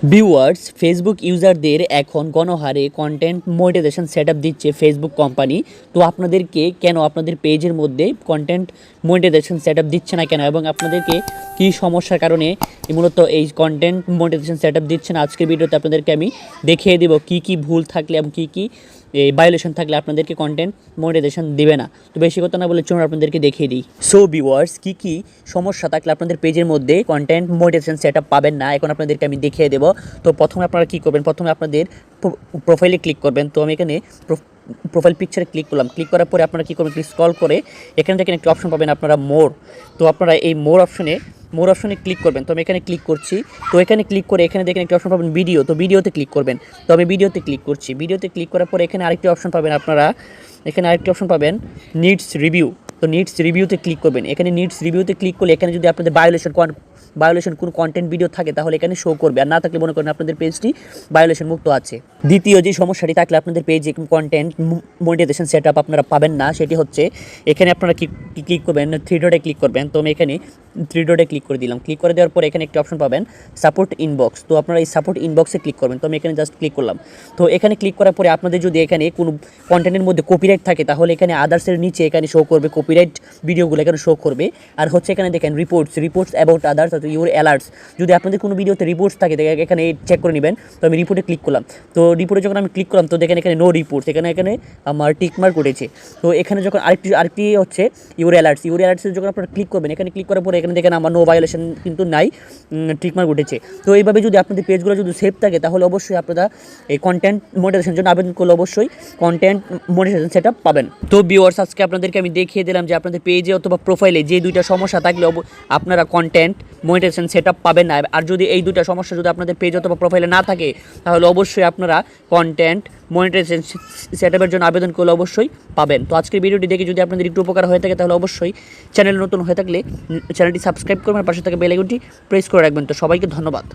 Viewers Facebook ইউজারদের এখন গণহারে কন্টেন্ট মনিটাইজেশন সেট দিচ্ছে ফেসবুক কোম্পানি তো আপনাদেরকে কেন আপনাদের পেজের মধ্যে কন্টেন্ট মনিটাইজেশন সেট দিচ্ছে না কেন? এবং আপনাদেরকে কি সমস্যার কারণে মূলত এই কন্টেন্ট মনিটাইজেশন সেট দিচ্ছে না? আজকের ভিডিওতে আপনাদেরকে আমি দেখিয়ে দেবো কী কী ভুল থাকলে এবং কী কী এই ভায়োলেশন থাকলে আপনাদেরকে কন্টেন্ট মনিটাইজেশন দিবে না। তো বেশি কথা না বলে চলুন আপনাদেরকে দেখিয়ে দিই। সো ভিউয়ার্স কী কী সমস্যা থাকলে আপনাদের পেজের মধ্যে কন্টেন্ট মনিটাইজেশন সেট পাবেন না, এখন আপনাদেরকে আমি দেখিয়ে দেবো। তো প্রথমে আপনারা কী করবেন? প্রথমে আপনাদের প্রোফাইলে ক্লিক করবেন। তো আমি এখানে প্রোফাইল পিকচারে ক্লিক করলাম। ক্লিক করার পরে আপনারা কী করবেন? স্ক্রল করে এখানে দেখেন একটি অপশন পাবেন আপনারা মোর তো আপনারা এই মোর অপশনে মোর অপশনে ক্লিক করবেন। তো আমি এখানে ক্লিক করছি। তো এখানে ক্লিক করে এখানে দেখেন একটি অপশন পাবেন ভিডিও তো ভিডিওতে ক্লিক করবেন। তো আমি ভিডিওতে ক্লিক করছি। ভিডিওতে ক্লিক করার পর এখানে আরেকটি অপশন পাবেন আপনারা। এখানে আরেকটি অপশন পাবেন নিডস রিভিউ তো নিডস রিভিউতে ক্লিক করবেন। এখানে নিডস রিভিউতে ক্লিক করলে এখানে যদি আপনাদের বায়োলেশন বায়োলেশন কোনো কন্টেন্ট ভিডিও থাকে, তাহলে এখানে শো করবে। আর না থাকলে মনে করেন আপনাদের পেজটি বায়োলেশন মুক্ত আছে। দ্বিতীয় যে সমস্যাটি, থাকলে আপনাদের পেজে কন্টেন্ট মনিটাইজেশন সেট আপনারা পাবেন না, সেটি হচ্ছে, এখানে আপনারা কি ক্লিক করবেন? থ্রি ডটে ক্লিক করবেন। তো আমি এখানে থ্রি ডটে ক্লিক করে দিলাম। ক্লিক করে দেওয়ার পর এখানে একটি অপশন পাবেন সাপোর্ট ইনবক্স তো আপনারা এই সাপোর্ট ইনবক্সে ক্লিক করবেন। তো আমি এখানে জাস্ট ক্লিক করলাম। তো এখানে ক্লিক করার পরে আপনাদের যদি এখানে কোনো কন্টেন্টের মধ্যে কপিরাইট থাকে, তাহলে এখানে আদার্সের নিচে এখানে শো করবে। কপিরাইট ভিডিওগুলো এখানে শো করবে। আর হচ্ছে এখানে দেখেন রিপোর্টস রিপোর্টস অ্যাবাউট আদার্স অর্থাৎ ইউর অ্যালার্টস যদি আপনাদের কোনো ভিডিওতে রিপোর্টস থাকে এখানে চেক করে নেবেন, তো আমি রিপোর্টে ক্লিক করলাম। তো রিপোর্টে যখন আমি ক্লিক করলাম, তো দেখেন এখানে নো রিপোর্টস এখানে এখানে আমার টিকমার্ক উঠেছে। তো এখানে যখন আরেকটি আরেকটি হচ্ছে ইউর অ্যালার্টস ইউর অ্যালার্টসে যখন আপনারা ক্লিক করবেন, এখানে ক্লিক করার পরে এখানে দেখেন আমার নো ভায়োলেশন কিন্তু নাই টিকমার্ক উঠেছে। তো এইভাবে যদি আপনাদের পেজগুলো যদি সেভ থাকে, তাহলে অবশ্যই আপনারা এই কন্টেন্ট মনিটাইজেশন জন্য আবেদন করলে অবশ্যই কন্টেন্ট মনিটাইজেশন সেটা পাবেন। তো ভিউয়ার্স আজকে আপনাদেরকে আমি দেখিয়ে দিলাম যে আপনাদের পেজে অথবা প্রোফাইলে যে দুইটা সমস্যা থাকলে আপনারা কন্টেন্ট মনিটাইজেশন সেট পাবেন না। আর যদি এই দুটো সমস্যা যদি আপনাদের পেজ অথবা প্রোফাইলে না থাকে, তাহলে অবশ্যই আপনারা কন্টেন্ট মনিটাইজেশন সেট জন্য আবেদন করলে অবশ্যই পাবেন। তো আজকের ভিডিওটি দেখে যদি আপনাদের একটু উপকার হয়ে থাকে, তাহলে অবশ্যই চ্যানেল নতুন হয়ে থাকলে চ্যানেলটি সাবস্ক্রাইব করবেন পাশে থেকে বেলাইকনটি প্রেস করে রাখবেন। তো সবাইকে ধন্যবাদ।